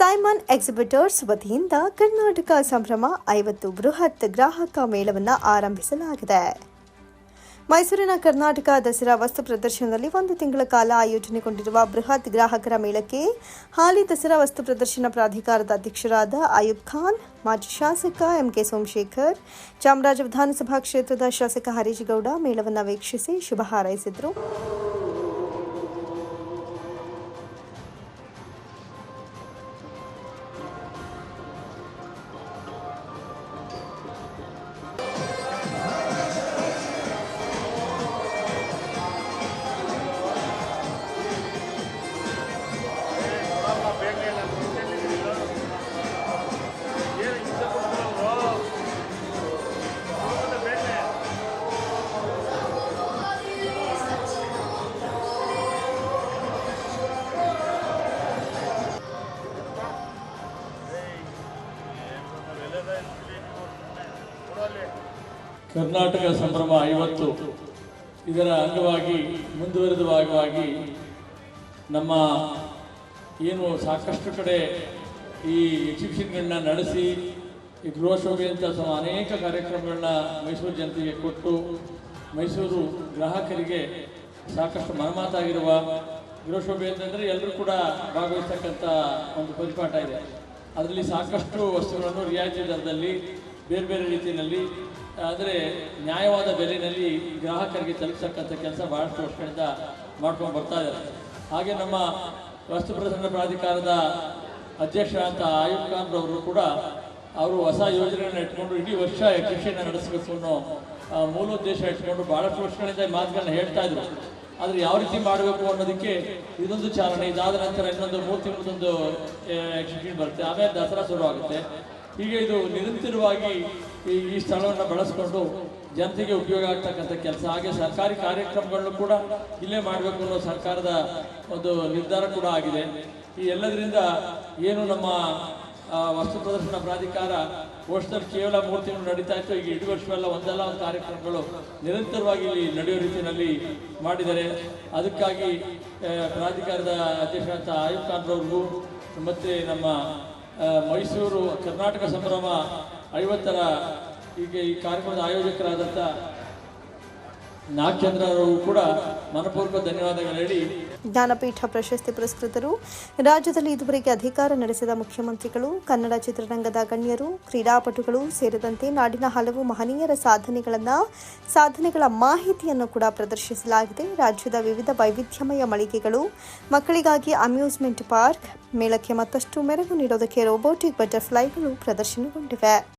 Simon exhibitors ವತಿಯಿಂದ ಕರ್ನಾಟಕ ಸಂಭ್ರಮ ಐವತ್ತು ಬೃಹತ್ ಗ್ರಾಹಕ ಮೇಳವನ್ನು ಆರಂಭಿಸಲಾಗಿದೆ. ಮೈಸೂರಿನ ಕರ್ನಾಟಕ ದಸರಾ ವಸ್ತು ಪ್ರದರ್ಶನದಲ್ಲಿ ಒಂದು ತಿಂಗಳ ಕಾಲ ಆಯೋಜನೆಗೊಂಡಿರುವ ಬೃಹತ್ ಗ್ರಾಹಕರ ಮೇಳಕ್ಕೆ ಹಾಲಿ ದಸರಾ ವಸ್ತು ಪ್ರದರ್ಶನ ಪ್ರಾಧಿಕಾರದ ಅಧ್ಯಕ್ಷರಾದ ಅಯೂಬ್ ಖಾನ್, ಮಾಜಿ ಶಾಸಕ ಎಂಕೆ ಸೋಮಶೇಖರ್, ಚಾಮರಾಜ ವಿಧಾನಸಭಾ ಕ್ಷೇತ್ರದ ಶಾಸಕ ಹರೀಶ್ ಗೌಡ ಮೇಳವನ್ನು ವೀಕ್ಷಿಸಿ ಶುಭ ಹಾರೈಸಿದರು. ಕರ್ನಾಟಕ ಸಂಭ್ರಮ ಐವತ್ತು. ಇದರ ಅಂಗವಾಗಿ, ಮುಂದುವರೆದ ಭಾಗವಾಗಿ ನಮ್ಮ ಏನು ಸಾಕಷ್ಟು ಕಡೆ ಈ ಎಕ್ಸಿಬಿಷನ್ಗಳನ್ನ ನಡೆಸಿ, ಈ ಗೃಹ ಶೋಭೆ ಅಂತ ಸಹ ಅನೇಕ ಕಾರ್ಯಕ್ರಮಗಳನ್ನ ಮೈಸೂರು ಜನತೆಗೆ ಕೊಟ್ಟು, ಮೈಸೂರು ಗ್ರಾಹಕರಿಗೆ ಸಾಕಷ್ಟು ಮನಮಾತಾಗಿರುವ ಗೃಹ ಶೋಭೆ ಅಂತಂದರೆ ಎಲ್ಲರೂ ಕೂಡ ಭಾಗವಹಿಸ್ತಕ್ಕಂಥ ಒಂದು ಪರಿಪಾಠ ಇದೆ. ಅದರಲ್ಲಿ ಸಾಕಷ್ಟು ವಸ್ತುಗಳನ್ನು ರಿಯಾಯಿತಿ ದರದಲ್ಲಿ ಬೇರೆ ಬೇರೆ ರೀತಿಯಲ್ಲಿ, ಆದರೆ ನ್ಯಾಯವಾದ ಬೆಲೆಯಲ್ಲಿ ಗ್ರಾಹಕರಿಗೆ ತಲುಪಿಸಕ್ಕಂಥ ಕೆಲಸ ಬಹಳಷ್ಟು ವರ್ಷಗಳಿಂದ ಮಾಡ್ಕೊಂಡು ಬರ್ತಾ ಇದ್ದಾರೆ. ಹಾಗೆ ನಮ್ಮ ವಸ್ತು ಪ್ರದರ್ಶನ ಪ್ರಾಧಿಕಾರದ ಅಧ್ಯಕ್ಷ ಅಂತ ಆಯುಬ್ ಖಾನ್ರವರು ಕೂಡ ಅವರು ಹೊಸ ಯೋಜನೆಯನ್ನು ಇಟ್ಕೊಂಡು ಇಡೀ ವರ್ಷ ಕೃಷಿಯನ್ನು ನಡೆಸಬೇಕು ಅನ್ನೋ ಮೂಲ ಮೂಲೋದ್ದೇಶ ಇಟ್ಕೊಂಡು ಬಹಳಷ್ಟು ವರ್ಷಗಳಿಂದ ಮಾತುಗಳನ್ನ ಹೇಳ್ತಾ ಇದ್ರು. ಆದರೆ ಯಾವ ರೀತಿ ಮಾಡಬೇಕು ಅನ್ನೋದಕ್ಕೆ ಇದೊಂದು ಚಾಲನೆ, ಇದಾದ ನಂತರ ಇನ್ನೊಂದು ಮೂರು ತಿಂಗಳದೊಂದು ಎಕ್ಸಿಬಿಷನ್ ಬರುತ್ತೆ. ಆಮೇಲೆ ದಸರಾ ಶುರುವಾಗುತ್ತೆ. ಹೀಗೆ ಇದು ನಿರಂತರವಾಗಿ ಈ ಈ ಸ್ಥಳವನ್ನು ಬಳಸ್ಕೊಂಡು ಜನತೆಗೆ ಉಪಯೋಗ ಆಗ್ತಕ್ಕಂಥ ಕೆಲಸ. ಹಾಗೆ ಸರ್ಕಾರಿ ಕಾರ್ಯಕ್ರಮಗಳನ್ನು ಕೂಡ ಇಲ್ಲೇ ಮಾಡಬೇಕು ಅನ್ನೋ ಸರ್ಕಾರದ ಒಂದು ನಿರ್ಧಾರ ಕೂಡ ಆಗಿದೆ. ಈ ಎಲ್ಲದರಿಂದ ಏನು ನಮ್ಮ ವಸ್ತು ಪ್ರದರ್ಶನ ಪ್ರಾಧಿಕಾರ ವರ್ಷದಲ್ಲಿ ಕೇವಲ ಮೂರು ತಿಂಗಳು ನಡೀತಾ ಇತ್ತು. ಈಗ ಇಡೀ ವರ್ಷವೆಲ್ಲ ಒಂದಲ್ಲ ಒಂದು ಕಾರ್ಯಕ್ರಮಗಳು ನಿರಂತರವಾಗಿ ಇಲ್ಲಿ ನಡೆಯೋ ರೀತಿಯಲ್ಲಿ ಮಾಡಿದ್ದಾರೆ. ಅದಕ್ಕಾಗಿ ಪ್ರಾಧಿಕಾರದ ಅಧ್ಯಕ್ಷರಾದ ಆಯುಬ್ ಮತ್ತು ನಮ್ಮ ಮೈಸೂರು ಕರ್ನಾಟಕ ಸಂಭ್ರಮ ಐವತ್ತರ, ಈಗ ಈ ಕಾರ್ಯಕ್ರಮದ ಆಯೋಜಕರಾದಂಥ ಕೂಡ ಮನಪೂರ್ವಕ ಧನ್ಯವಾದಗಳು ಹೇಳಿ. ಜ್ಞಾನಪೀಠ ಪ್ರಶಸ್ತಿ ಪುರಸ್ಕೃತರು, ರಾಜ್ಯದಲ್ಲಿ ಇದುವರೆಗೆ ಅಧಿಕಾರ ನಡೆಸಿದ ಮುಖ್ಯಮಂತ್ರಿಗಳು, ಕನ್ನಡ ಚಿತ್ರರಂಗದ ಗಣ್ಯರು, ಕ್ರೀಡಾಪಟುಗಳು ಸೇರಿದಂತೆ ನಾಡಿನ ಹಲವು ಮಹನೀಯರ ಸಾಧನೆಗಳನ್ನು, ಸಾಧನೆಗಳ ಮಾಹಿತಿಯನ್ನು ಕೂಡ ಪ್ರದರ್ಶಿಸಲಾಗಿದೆ. ರಾಜ್ಯದ ವಿವಿಧ ವೈವಿಧ್ಯಮಯ ಮಳಿಗೆಗಳು, ಮಕ್ಕಳಿಗಾಗಿ ಅಮ್ಯೂಸ್ಮೆಂಟ್ ಪಾರ್ಕ್, ಮೇಳಕ್ಕೆ ಮತ್ತಷ್ಟು ಮೆರಗು ನೀಡೋದಕ್ಕೆ ರೋಬೋಟಿಕ್ ಬಟರ್ಫ್ಲೈಗಳು ಪ್ರದರ್ಶನಗೊಂಡಿವೆ.